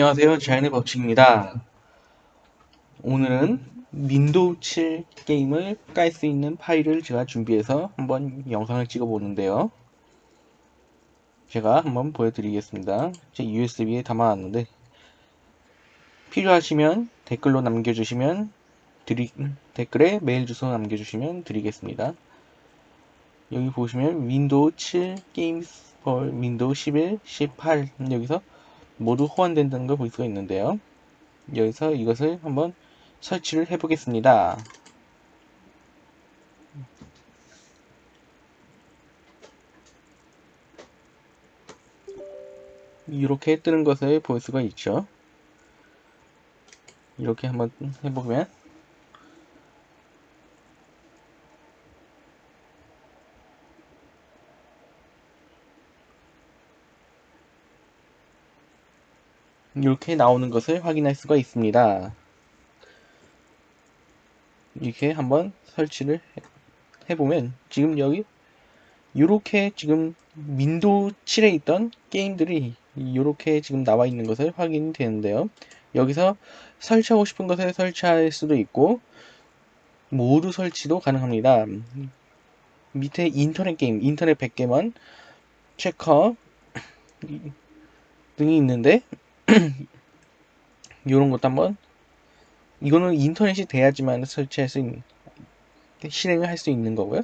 안녕하세요. 자연의 법칙입니다. 오늘은 윈도우 7 게임을 깔 수 있는 파일을 제가 준비해서 한번 영상을 찍어 보는데요. 제가 한번 보여드리겠습니다. 제 USB에 담아놨는데 필요하시면 댓글로 남겨주시면 드리, 댓글에 메일 주소 남겨주시면 드리겠습니다. 여기 보시면 윈도우 7 게임 폴 윈도우 11, 18 여기서 모두 호환된다는 걸 볼 수가 있는데요. 여기서 이것을 한번 설치를 해 보겠습니다. 이렇게 뜨는 것을 볼 수가 있죠. 이렇게 한번 해보면 이렇게 나오는 것을 확인할 수가 있습니다. 이렇게 한번 설치를 해보면 지금 여기 이렇게 지금 윈도우 7에 있던 게임들이 이렇게 지금 나와 있는 것을 확인이 되는데요. 여기서 설치하고 싶은 것을 설치할 수도 있고 모두 설치도 가능합니다. 밑에 인터넷 게임, 인터넷 100개만 체커 등이 있는데 이런 것도 한번 이거는 인터넷이 돼야지만 설치할 수 있는 실행을 할 수 있는 거고요.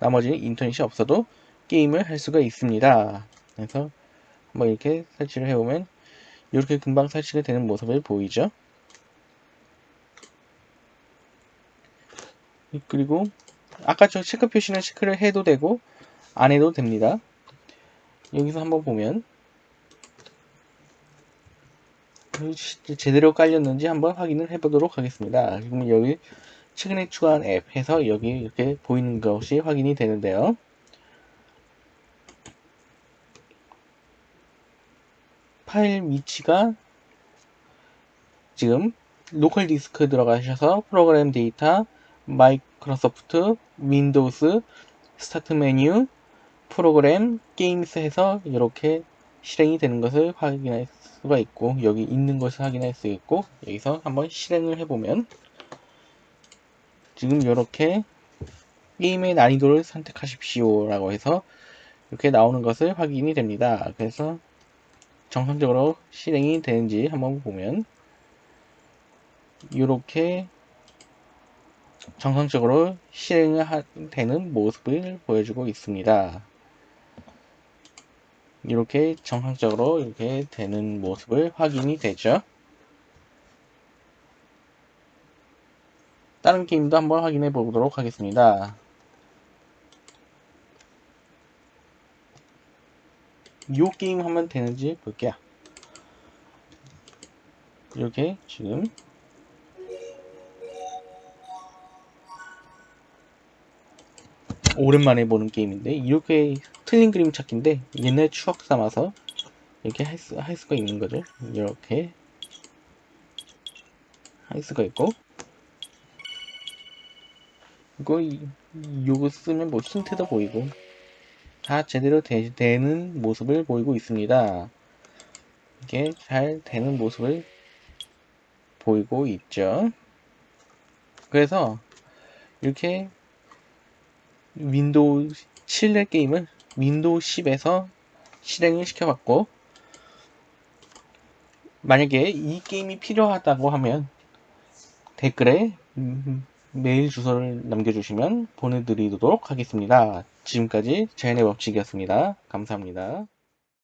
나머지는 인터넷이 없어도 게임을 할 수가 있습니다. 그래서 한번 이렇게 설치를 해보면 이렇게 금방 설치가 되는 모습을 보이죠. 그리고 아까 저 체크 표시는 체크를 해도 되고 안 해도 됩니다. 여기서 한번 보면 제대로 깔렸는지 한번 확인을 해보도록 하겠습니다. 그러면 여기 최근에 추가한 앱 해서 여기 이렇게 보이는 것이 확인이 되는데요. 파일 위치가 지금 로컬 디스크 들어가셔서 프로그램 데이터, 마이크로소프트, 윈도우스, 스타트 메뉴, 프로그램, 게임스 해서 이렇게 실행이 되는 것을 확인할 수가 있고 여기 있는 것을 확인할 수 있고 여기서 한번 실행을 해보면 지금 이렇게 게임의 난이도를 선택하십시오 라고 해서 이렇게 나오는 것을 확인이 됩니다 그래서 정상적으로 실행이 되는지 한번 보면 이렇게 정상적으로 실행 되는 모습을 보여주고 있습니다. 이렇게 정상적으로 이렇게 되는 모습을 확인이 되죠. 다른 게임도 한번 확인해 보도록 하겠습니다. 이 게임 하면 되는지 볼게요. 이렇게 지금 오랜만에 보는 게임인데 이렇게 틀린 그림 찾기인데 옛날 추억 삼아서 이렇게 할, 수, 할 수가 있는 거죠. 이렇게 할 수가 있고. 이거 요거 쓰면 뭐 힌트도 보이고. 다 제대로 되, 되는 모습을 보이고 있습니다. 이게 잘 되는 모습을 보이고 있죠. 그래서 이렇게 윈도우 7의 게임을 윈도우 10에서 실행을 시켜봤고 만약에 이 게임이 필요하다고 하면 댓글에 메일 주소를 남겨주시면 보내드리도록 하겠습니다. 지금까지 자연의 법칙이었습니다. 감사합니다.